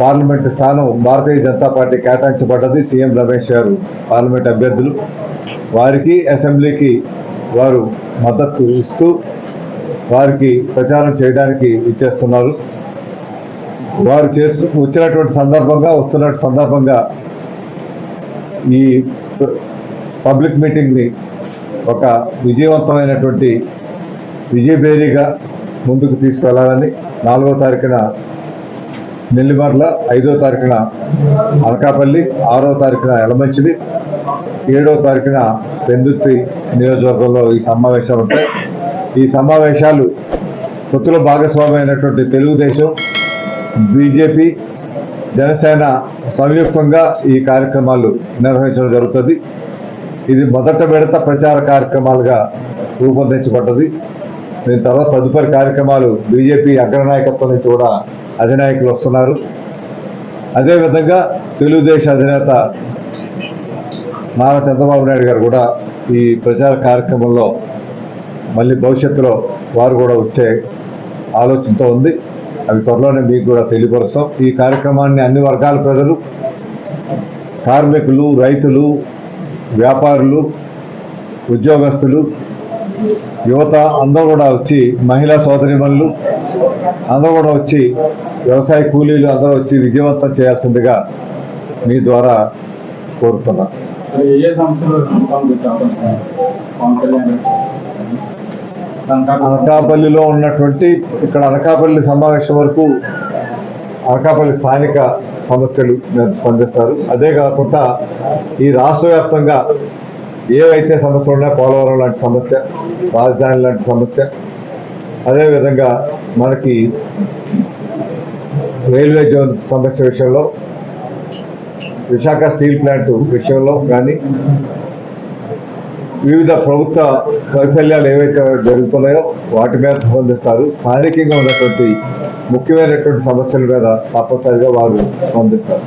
Parliament స్థానం Bharatiya Janata party కేటాయించబడ్డది CM Ramesh garu parliament అభ్యర్థులు. వారికి అసెంబ్లీకి వారు మద్దతు ఇస్తూ వారికి ప్రచారం చేయడానికి ఇచ్చేస్తున్నారు. వారు చేస్తూ వచ్చినటువంటి సందర్భంగా వస్తున్న సందర్భంగా ఈ పబ్లిక్ మీటింగ్ని ఒక విజయవంతమైనటువంటి విజయభేరీగా ముందుకు తీసుకెళ్ళాలని నాలుగో తారీఖున నెల్లిమర్ల ఐదో తారీఖున అనకాపల్లి ఆరో తారీఖున ఎలమంచిది ఏడో తారీఖున పెందుత్తి నియోజకవర్గంలో ఈ సమావేశాలు ఉంటాయి. ఈ సమావేశాలు పొత్తుల భాగస్వామి అయినటువంటి తెలుగుదేశం బీజేపీ జనసేన సంయుక్తంగా ఈ కార్యక్రమాలు నిర్వహించడం జరుగుతుంది. ఇది మొదట విడత ప్రచార కార్యక్రమాలుగా రూపొందించబడ్డది. దీని తర్వాత తదుపరి కార్యక్రమాలు బీజేపీ అగ్రనాయకత్వం నుంచి కూడా అధినాయకులు వస్తున్నారు. అదేవిధంగా తెలుగుదేశ అధినేత నారా చంద్రబాబు నాయుడు గారు కూడా ఈ ప్రచార కార్యక్రమంలో మళ్ళీ భవిష్యత్తులో వారు కూడా వచ్చే ఆలోచనతో ఉంది. అవి త్వరలోనే మీకు కూడా తెలియపరుస్తాం. ఈ కార్యక్రమాన్ని అన్ని వర్గాల ప్రజలు కార్మికులు రైతులు వ్యాపారులు ఉద్యోగస్తులు యువత అందరూ కూడా వచ్చి మహిళా సోదరిమణులు అందరూ కూడా వచ్చి వ్యవసాయ కూలీలు అందరూ వచ్చి విజయవంతం చేయాల్సిందిగా మీ ద్వారా కోరుతున్నా. అనకాపల్లిలో ఉన్నటువంటి ఇక్కడ అనకాపల్లి సమావేశం వరకు అనకాపల్లి స్థానిక సమస్యలు మీద స్పందిస్తారు. అదే కాకుండా ఈ రాష్ట్ర వ్యాప్తంగా ఏవైతే సమస్యలు ఉన్నాయో పోలవరం లాంటి సమస్య రాజధాని లాంటి సమస్య అదేవిధంగా మనకి రైల్వే జోన్ సమస్య విషయంలో విశాఖ స్టీల్ ప్లాంట్ విషయంలో కానీ వివిధ ప్రభుత్వ వైఫల్యాలు ఏవైతే జరుగుతున్నాయో వాటి మీద స్పందిస్తారు. స్థానికంగా ఉన్నటువంటి ముఖ్యమైనటువంటి సమస్యల మీద తప్పనిసరిగా వారు స్పందిస్తారు.